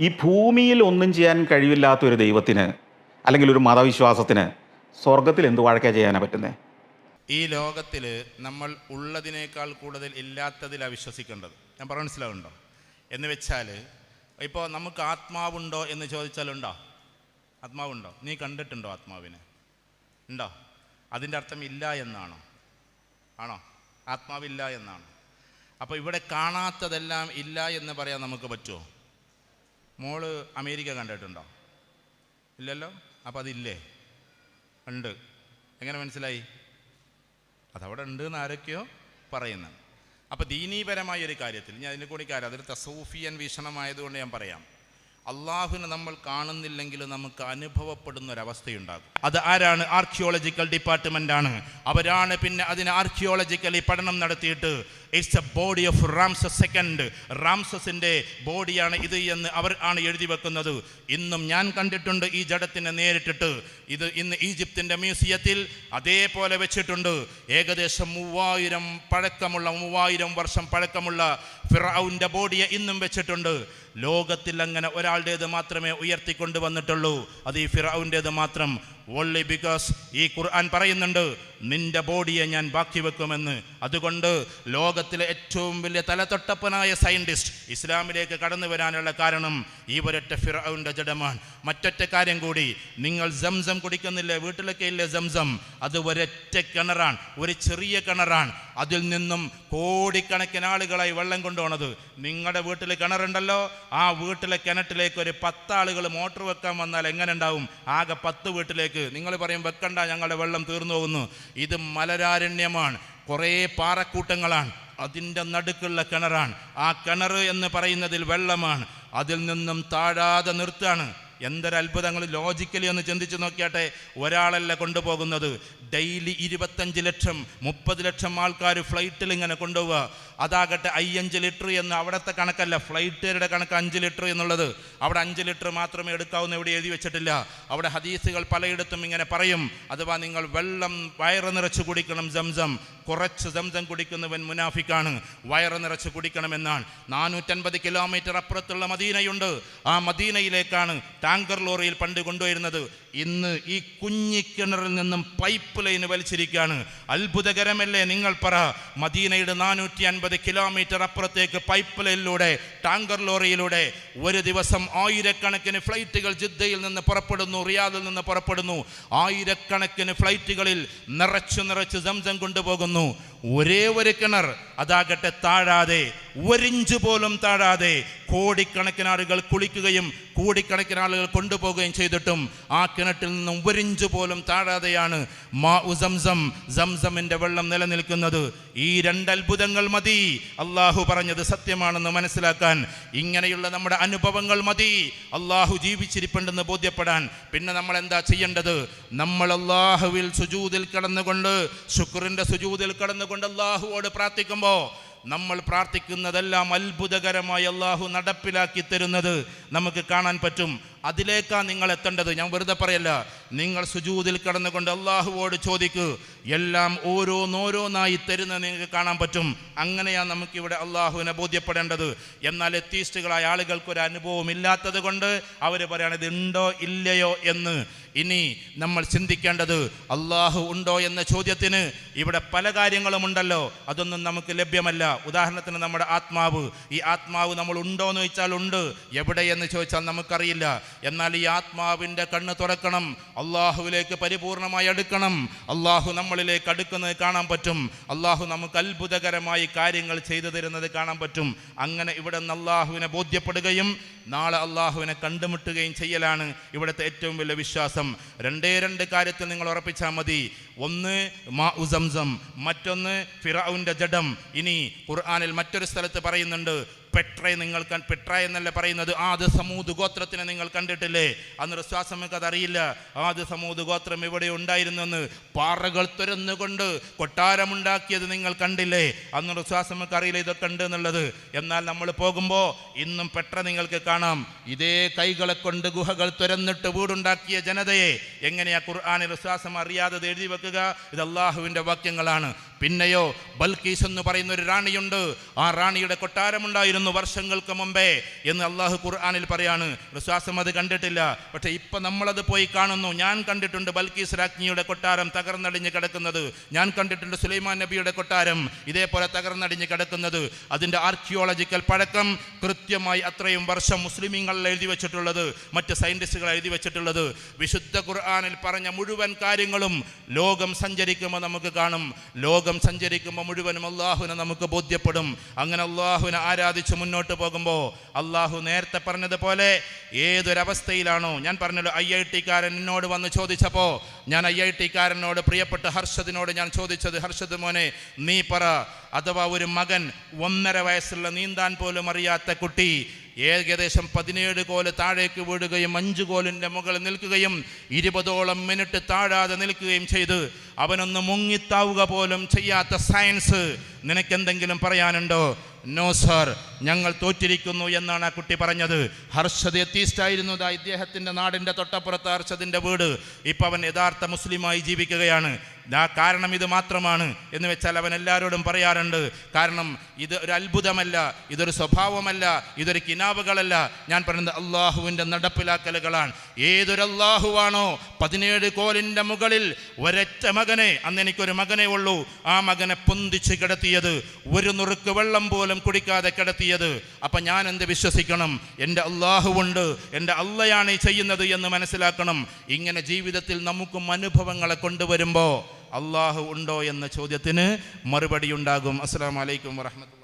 ഈ ഭൂമിയിൽ ഒന്നും ചെയ്യാൻ കഴിവില്ലാത്ത ഒരു ദൈവത്തിന് അല്ലെങ്കിൽ ഒരു മതവിശ്വാസത്തിന് സ്വർഗത്തിൽ എന്ത് വഴക്കാ ചെയ്യാനാ പറ്റുന്നത് ഈ ലോകത്തിൽ നമ്മൾ ഉള്ളതിനേക്കാൾ കൂടുതൽ ഇല്ലാത്തതിലാണ് വിശ്വസിക്കേണ്ടത്. ഞാൻ പറഞ്ഞ മനസ്സിലാവുണ്ടോ എന്ന് വെച്ചാൽ ഇപ്പോൾ നമുക്ക് ആത്മാവുണ്ടോ എന്ന് ചോദിച്ചാലുണ്ടോ? ആത്മാവുണ്ടോ? നീ കണ്ടിട്ടുണ്ടോ ആത്മാവിനെ? ഉണ്ടോ? അതിന്റെ അർത്ഥം ഇല്ല എന്നാണോ? ആണോ? ആത്മാവില്ല എന്നാണ്? അപ്പോൾ ഇവിടെ കാണാത്തതെല്ലാം ഇല്ല എന്ന് പറയാൻ നമുക്ക് പറ്റുമോ? മോൾ അമേരിക്ക കണ്ടിട്ടുണ്ടോ? ഇല്ലല്ലോ? അപ്പോൾ അതില്ലേ? ഉണ്ട്. എങ്ങനെ മനസ്സിലായി? അതവിടെ ഉണ്ട് എന്ന് ആരൊക്കെയോ പറയുന്നത് അപ്പോൾ ദീനീപരമായ ഒരു കാര്യത്തിൽ ഞാൻ അതിനെ കൂടി കാര്യം അതൊരു തസൂഫിയൻ വീക്ഷണമായതുകൊണ്ട് ഞാൻ പറയാം. അള്ളാഹുവിനെ നമ്മൾ കാണുന്നില്ലെങ്കിൽ നമുക്ക് അനുഭവപ്പെടുന്ന ഒരവസ്ഥയുണ്ടാകും അത് ആരാണ്? ആർക്കിയോളജിക്കൽ ഡിപ്പാർട്ട്മെന്റ് ആണ്. അവരാണ് പിന്നെ അതിന് ആർക്കിയോളജിക്കലി പഠനം നടത്തിയിട്ട് it's a body of Ramses second റാംസസിന്റെ ബോഡിയാണ് ഇത് എന്ന് അവർ ആണ് എഴുതി വെക്കുന്നത്. ഇന്നും ഞാൻ കണ്ടിട്ടുണ്ട് ഈ ജഡത്തിനെ നേരിട്ടിട്ട്. ഇത് ഇന്ന് ഈജിപ്തിന്റെ മ്യൂസിയത്തിൽ അതേപോലെ വെച്ചിട്ടുണ്ട്. ഏകദേശം മൂവായിരം പഴക്കമുള്ള മൂവായിരം വർഷം പഴക്കമുള്ള ഫിറൌന്റെ ബോഡിയെ ഇന്നും വെച്ചിട്ടുണ്ട്. ലോകത്തിൽ അങ്ങനെ ഒരാളുടേത് മാത്രമേ ഉയർത്തിക്കൊണ്ട് വന്നിട്ടുള്ളൂ അത് ഈ ഫിറൌന്റേത് മാത്രം. ഓൺലി ബിക്കോസ് ഈ ഖുർആൻ പറയുന്നുണ്ട് നിന്റെ ബോഡിയെ ഞാൻ ബാക്കി വെക്കുമെന്ന് അതുകൊണ്ട് ലോകത്തിലെ ഏറ്റവും വലിയ തലതൊട്ടപ്പനായ സയന്റിസ്റ്റ് ഇസ്ലാമിലേക്ക് കടന്നു വരാനുള്ള കാരണം ഈ ഒരൊറ്റ ഫിറൌന്റെ ജഡമാണ്. മറ്റൊറ്റ കാര്യം കൂടി നിങ്ങൾ സംസം കുടിക്കുന്നില്ലേ വീട്ടിലൊക്കെ ഇല്ലേ സംസം? അത് ഒരൊറ്റ കിണറാണ് ഒരു ചെറിയ കിണറാണ്. അതിൽ നിന്നും കോടിക്കണക്കിന് ആളുകളായി വെള്ളം കൊണ്ടുപോണത്. നിങ്ങളുടെ വീട്ടിൽ കിണറുണ്ടല്ലോ ആ വീട്ടിലെ കിണറ്റിലേക്ക് ഒരു പത്താളുകൾ മോട്ടോർ വെക്കാൻ വന്നാൽ എങ്ങനെ ഉണ്ടാവും? ആകെ പത്ത് വീട്ടിലേക്ക് നിങ്ങൾ പറയും വെക്കണ്ട ഞങ്ങളുടെ വെള്ളം തീർന്നു പോകുന്നു. ഇത് മലരാരണ്യമാണ്. കുറേ പാറക്കൂട്ടങ്ങളാണ്. അതിന്റെ നടുക്കുള്ള കിണറാണ്. ആ കിണർ എന്ന് പറയുന്നതിൽ വെള്ളമാണ്. അതിൽ നിന്നും താഴാതെ നിർത്താണ്. എന്തൊരത്ഭുതങ്ങൾ ലോജിക്കലി ഒന്ന് ചിന്തിച്ചു നോക്കിയാട്ടെ ഒരാളല്ല കൊണ്ടുപോകുന്നത്. ഡെയിലി ഇരുപത്തഞ്ച് ലക്ഷം മുപ്പത് ലക്ഷം ആൾക്കാർ ഫ്ലൈറ്റിൽ ഇങ്ങനെ കൊണ്ടുപോവുക. അതാകട്ടെ അയ്യഞ്ച് ലിറ്റർ എന്ന് അവിടുത്തെ കണക്കല്ല ഫ്ലൈറ്റുകാരുടെ കണക്ക് അഞ്ച് ലിറ്റർ എന്നുള്ളത്. അവിടെ അഞ്ച് ലിറ്റർ മാത്രമേ എടുക്കാവുന്ന എവിടെ എഴുതി വെച്ചിട്ടില്ല. അവിടെ ഹദീസുകൾ പലയിടത്തും ഇങ്ങനെ പറയും അഥവാ നിങ്ങൾ വെള്ളം വയറ് നിറച്ച് കുടിക്കണം സംസം. കുറച്ച് സംസം കുടിക്കുന്നവൻ മുനാഫിക്കാണ്. വയറ് നിറച്ച് കുടിക്കണമെന്നാണ്. നാനൂറ്റൻപത് കിലോമീറ്റർ അപ്പുറത്തുള്ള മദീനയുണ്ട്. ആ മദീനയിലേക്കാണ് ടാങ്കർ ലോറിയിൽ പണ്ട് കൊണ്ടുവരുന്നത്. ഇന്ന് ഈ കുഞ്ഞിക്കിണറിൽ നിന്നും പൈപ്പ് ലൈൻ വലിച്ചിരിക്കുകയാണ്. അത്ഭുതകരമല്ലേ നിങ്ങൾ പറ മദീനയുടെ നാനൂറ്റി അൻപത് കിലോമീറ്റർ അപ്പുറത്തേക്ക് പൈപ്പ് ലൈനിലൂടെ ടാങ്കർ ലോറിയിലൂടെ ഒരു ദിവസം ആയിരക്കണക്കിന് ഫ്ലൈറ്റുകൾ ജിദ്ദയിൽ നിന്ന് പുറപ്പെടുന്നു റിയാദിൽ നിന്ന് പുറപ്പെടുന്നു. ആയിരക്കണക്കിന് ഫ്ലൈറ്റുകളിൽ നിറച്ചു നിറച്ച് സംസം കൊണ്ടുപോകുന്നു. ഒരേ ഒരു കിണർ അതാകട്ടെ താഴാതെ ഒരിഞ്ച് പോലും താഴാതെ കോടിക്കണക്കിന് ആളുകൾ കുളിക്കുകയും കോടിക്കണക്കിന് ആളുകൾ കൊണ്ടുപോകുകയും ചെയ്തിട്ടും ആ കിണറ്റിൽ നിന്നും ഒരിഞ്ച് പോലും താഴാതെയാണ് മാ ഉസംസം സംസം സംസമിന്റെ വെള്ളം നിലനിൽക്കുന്നത്. ഈ രണ്ട് അത്ഭുതങ്ങൾ മതി. അള്ളാഹു പറഞ്ഞത് സത്യമാണെന്ന് മനസ്സിലാക്കാൻ. ഇങ്ങനെയുള്ള നമ്മുടെ അനുഭവങ്ങൾ മതി. അള്ളാഹു ജീവിച്ചിരിപ്പുണ്ടെന്ന് ബോധ്യപ്പെടാൻ. പിന്നെ നമ്മൾ എന്താ ചെയ്യേണ്ടത്? നമ്മൾ അള്ളാഹുവിൽ സുജൂതിൽ കടന്നുകൊണ്ട് ശുക്രിന്റെ സുജൂതിൽ കടന്നുകൊണ്ട് അള്ളാഹുവോട് പ്രാർത്ഥിക്കുമ്പോൾ നമ്മൾ പ്രാർത്ഥിക്കുന്നതെല്ലാം അത്ഭുതകരമായി അള്ളാഹു നടപ്പിലാക്കി തരുന്നത് നമുക്ക് കാണാൻ പറ്റും. അതിലേക്കാ നിങ്ങൾ എത്തേണ്ടത്. ഞാൻ വെറുതെ പറയല്ല. നിങ്ങൾ സുജൂതിൽ കടന്നുകൊണ്ട് അള്ളാഹുവോട് ചോദിക്കൂ. എല്ലാം ഓരോന്നോരോന്നായി തരുന്നത് നിങ്ങൾക്ക് കാണാൻ പറ്റും. അങ്ങനെയാണ് നമുക്കിവിടെ അള്ളാഹുവിനെ ബോധ്യപ്പെടേണ്ടത്. എന്നാൽ എത്തീസ്റ്റുകളായ ആളുകൾക്ക് ഒരു അനുഭവം ഇല്ലാത്തത് കൊണ്ട് അവർ പറയാണ് ഇത് ഉണ്ടോ ഇല്ലയോ? എന്ന്. ഇനി നമ്മൾ ചിന്തിക്കേണ്ടത് അള്ളാഹു ഉണ്ടോ എന്ന ചോദ്യത്തിന് ഇവിടെ പല കാര്യങ്ങളും ഉണ്ടല്ലോ അതൊന്നും നമുക്ക് ലഭ്യമല്ല. ഉദാഹരണത്തിന് നമ്മുടെ ആത്മാവ്. ഈ ആത്മാവ് നമ്മൾ ഉണ്ടോ എന്ന് ചോദിച്ചാൽ ഉണ്ട്. എവിടെ എന്ന് ചോദിച്ചാൽ നമുക്കറിയില്ല. എന്നാൽ ഈ ആത്മാവിന്റെ കണ്ണ് തുറക്കണം. അള്ളാഹുവിലേക്ക് പരിപൂർണമായി അടുക്കണം. അള്ളാഹു നമ്മളിലേക്ക് അടുക്കുന്നത് കാണാൻ പറ്റും. അള്ളാഹു നമുക്ക് അത്ഭുതകരമായി കാര്യങ്ങൾ ചെയ്തു തരുന്നത് കാണാൻ പറ്റും. അങ്ങനെ ഇവിടെ നിന്ന് അള്ളാഹുവിനെ ബോധ്യപ്പെടുകയും നാളെ അള്ളാഹുവിനെ കണ്ടുമുട്ടുകയും ചെയ്യലാണ് ഇവിടുത്തെ ഏറ്റവും വലിയ വിശ്വാസം. രണ്ടേ രണ്ട് കാര്യത്തിൽ നിങ്ങൾ ഉറപ്പിച്ചാൽ മതി. ഒന്ന് മാ ഉസംസം മറ്റൊന്ന് ഫിറൌന്റെ ജഡം. ഇനി ഖുർആാനിൽ മറ്റൊരു സ്ഥലത്ത് പറയുന്നുണ്ട് പെട്ര നിങ്ങൾ പെട്ര എന്നല്ല പറയുന്നത്? ആദ്യ സമൂത് ഗോത്രത്തിനെ നിങ്ങൾ കണ്ടിട്ടില്ലേ? അന്ന് വിശ്വാസം നമുക്ക് അതറിയില്ല. ആദ്യ സമൂത് ഗോത്രം ഇവിടെ ഉണ്ടായിരുന്നെന്ന് പാറകൾ തുരന്നുകൊണ്ട് കൊട്ടാരമുണ്ടാക്കിയത് നിങ്ങൾ കണ്ടില്ലേ? അന്ന് വിശ്വാസം നമുക്ക് അറിയില്ല ഇതൊക്കെ ഉണ്ട് എന്നുള്ളത്. എന്നാൽ നമ്മൾ പോകുമ്പോൾ ഇന്നും പെട്ര നിങ്ങൾക്ക് കാണാം. ഇതേ കൈകളെ കൊണ്ട് ഗുഹകൾ തുരന്നിട്ട് വീടുണ്ടാക്കിയ ജനതയെ എങ്ങനെയാ ഖുർആാനിൽ വിശ്വാസം അറിയാതെ എഴുതി വെക്കുക? ഇത് അള്ളാഹുവിന്റെ വാക്യങ്ങളാണ്. പിന്നെയോ ബൽക്കീസ് എന്ന് പറയുന്ന ഒരു റാണിയുണ്ട്. ആ റാണിയുടെ കൊട്ടാരമുണ്ടായിരുന്നു വർഷങ്ങൾക്ക് മുമ്പേ എന്ന് അള്ളാഹു ഖുർആാനിൽ പറയാണ്. വിശ്വാസം അത് കണ്ടിട്ടില്ല. പക്ഷേ ഇപ്പൊ നമ്മളത് പോയി കാണുന്നു. ഞാൻ കണ്ടിട്ടുണ്ട് ബൽക്കീസ് രാജ്ഞിയുടെ കൊട്ടാരം തകർന്നടിഞ്ഞ് കിടക്കുന്നത്. ഞാൻ കണ്ടിട്ടുണ്ട് സുലൈമാൻ നബിയുടെ കൊട്ടാരം ഇതേപോലെ തകർന്നടിഞ്ഞ് കിടക്കുന്നത്. അതിന്റെ ആർക്കിയോളജിക്കൽ പഴക്കം കൃത്യമായി അത്രയും വർഷം മുസ്ലിമീങ്ങളിൽ എഴുതി വെച്ചിട്ടുള്ളത് മറ്റ് സയന്റിസ്റ്റുകൾ എഴുതി വെച്ചിട്ടുള്ളത്. വിശുദ്ധ ഖുർആാനിൽ പറഞ്ഞ മുഴുവൻ കാര്യങ്ങളും ലോകം സഞ്ചരിക്കുമ്പോൾ നമുക്ക് കാണും. ലോകം സഞ്ചരിക്കുമ്പോൾ മുഴുവനും അള്ളാഹുവിനെ നമുക്ക് ബോധ്യപ്പെടും. അങ്ങനെ അള്ളാഹുവിനെ ആരാധിച്ച് മുന്നോട്ട് പോകുമ്പോൾ അള്ളാഹു നേരത്തെ പറഞ്ഞതുപോലെ ഏതൊരവസ്ഥയിലാണോ ഞാൻ പറഞ്ഞല്ലോ ഐ ഐ ടിക്കാരൻ എന്നോട് വന്ന് ചോദിച്ചപ്പോൾ ഞാൻ ഐ ഐ ടിക്കാരനോട് പ്രിയപ്പെട്ട ഹർഷദിനോട് ഞാൻ ചോദിച്ചത് ഹർഷദ് മോനെ നീ പറ അഥവാ ഒരു മകൻ ഒന്നര വയസ്സുള്ള നീന്താൻ പോലും അറിയാത്ത കുട്ടി ഏകദേശം പതിനേഴ് കോൽ താഴേക്ക് വീഴുകയും അഞ്ച് കോലിന്റെ മുകളിൽ നിൽക്കുകയും ഇരുപതോളം മിനിറ്റ് താഴാതെ നിൽക്കുകയും ചെയ്ത് അവനൊന്ന് മുങ്ങിത്താവുക പോലും ചെയ്യാത്ത സയൻസ് നിനക്കെന്തെങ്കിലും പറയാനുണ്ടോ? നോ സർ ഞങ്ങൾ തോറ്റിരിക്കുന്നു എന്നാണ് ആ കുട്ടി പറഞ്ഞത്. ഹർഷദ് എത്തീസ്റ്റായിരുന്നു ഇദ്ദേഹത്തിന്റെ നാടിന്റെ തൊട്ടപ്പുറത്ത് ഹർഷദിന്റെ വീട്. ഇപ്പം അവൻ യഥാർത്ഥ മുസ്ലിമായി ജീവിക്കുകയാണ്. കാരണം ഇത് മാത്രമാണ് എന്ന് വെച്ചാൽ അവൻ എല്ലാവരോടും പറയാറുണ്ട്. കാരണം ഇത് ഒരു അത്ഭുതമല്ല ഇതൊരു സ്വഭാവമല്ല ഇതൊരു കിനാവുകളല്ല. ഞാൻ പറയുന്നത് അള്ളാഹുവിന്റെ നടപ്പിലാക്കലുകളാണ്. ഏതൊരു അള്ളാഹുവാണോ പതിനേഴ് കോലിന്റെ മുകളിൽ ഒരൊറ്റ മകനെ അന്ന് എനിക്കൊരു മകനെ ഉള്ളൂ ആ മകനെ പൊന്തിച്ച് കിടത്തിയത് ഒരു നുറുക്ക് വെള്ളം പോലും കുടിക്കാതെ കിടത്തിയത്. അപ്പം ഞാൻ എന്ത് വിശ്വസിക്കണം? എന്റെ അള്ളാഹുവുണ്ട് എന്റെ അള്ളയാണ് ഈ ചെയ്യുന്നത് എന്ന് മനസ്സിലാക്കണം. ഇങ്ങനെ ജീവിതത്തിൽ നമുക്കും അനുഭവങ്ങളെ കൊണ്ടുവരുമ്പോൾ അള്ളാഹു ഉണ്ടോ എന്ന ചോദ്യത്തിന് മറുപടി ഉണ്ടാകും അസ്സാം വലൈക്കും വാഹമത്തുള്ള